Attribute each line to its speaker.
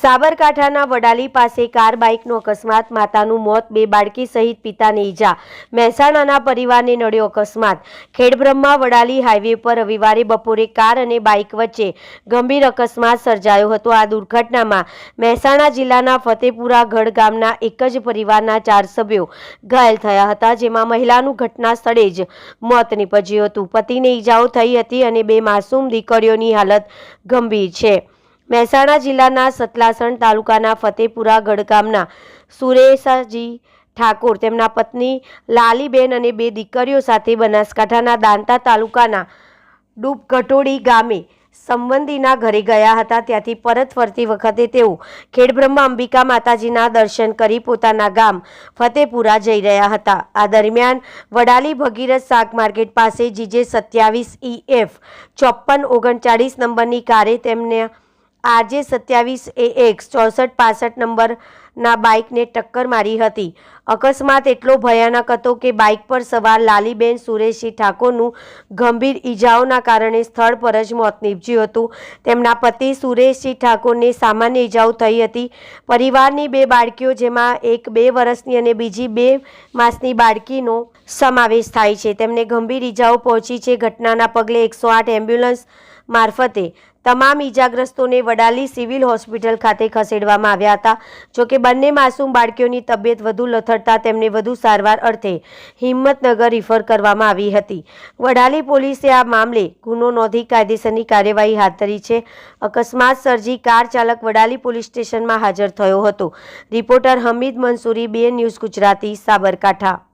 Speaker 1: સાબરકાંઠાના વડાલી પાસે કાર બાઇકનો અકસ્માત, માતાનું મોત, બે બાળકી સહિત પિતાને ઈજા. મહેસાણાના પરિવારને નડ્યો અકસ્માત. ખેડબ્રહ્મા વડાલી હાઈવે પર રવિવારે બપોરે કાર અને બાઇક વચ્ચે ગંભીર અકસ્માત સર્જાયો હતો. આ દુર્ઘટનામાં મહેસાણા જિલ્લાના ફતેપુરા ગઢ ગામના એક જ પરિવારના ચાર સભ્યો ઘાયલ થયા હતા, જેમાં મહિલાનું ઘટના સ્થળે જ મોત નીપજ્યું હતું. પતિને ઈજાઓ થઈ હતી અને બે માસૂમ દીકરીઓની હાલત ગંભીર છે. મહેસાણા જિલ્લાના સતલાસણ તાલુકાના ફતેપુરા ગઢ ગામના સુરેશાજી ઠાકોર, તેમના પત્ની લાલીબેન અને બે દીકરીઓ સાથે બનાસકાંઠાના દાંતા તાલુકાના ડૂબઘટોડી ગામે સંબંધીના ઘરે ગયા હતા. ત્યાંથી પરત ફરતી વખતે તેઓ ખેડબ્રહ્મા અંબિકા માતાજીના દર્શન કરી પોતાના ગામ ફતેપુરા જઈ રહ્યા હતા. આ દરમિયાન વડાલી ભગીરથ શાક માર્કેટ પાસે જીજે સત્યાવીસ ઈ એફ ચોપ્પન ઓગણચાળીસ નંબરની કારે તેમને આરજે સત્યાવીસ એ એક્સ ચોસઠ, પાસઠ નંબરના બાઇકને ટક્કર મારી હતી. અકસ્માત એટલો ભયાનક હતો કે બાઇક પર સવાર લાલીબેન, સુરેશજી ઠાકોરનું ગંભીર ઈજાઓના કારણે સ્થળ પર જ મોત નીપજ્યું હતું. તેમના પતિ સુરેશજી ઠાકોરને સામાન્ય ઈજાઓ થઈ હતી. પરિવારની બે બાળકીઓ, જેમાં એક બે વર્ષની અને બીજી બે માસની બાળકીનો સમાવેશ થાય છે. તેમને ગંભીર ઈજાઓ પહોંચી છે. ઘટનાના પગલે એકસો આઠ એમ્બ્યુલન્સ મારફતે તમામ ઈજાગ્રસ્તોને વડાલી સિવિલ હોસ્પિટલ ખાતે ખસેડવામાં આવ્યા હતા. જોકે બંને માસૂમ બાળકીઓની તબિયત વધુ લથડતા તેમને વધુ સારવાર અર્થે હિંમતનગર રિફર કરવામાં આવી હતી. વડાલી પોલીસે આ મામલે ગુનો નોંધી કાયદેસરની કાર્યવાહી હાથ ધરી છે. અકસ્માત સર્જી કાર ચાલક વડાલી પોલીસ સ્ટેશનમાં હાજર થયો હતો. રિપોર્ટર હમીદ મંસૂરી, બે ન્યૂઝ ગુજરાતી, સાબરકાંઠા.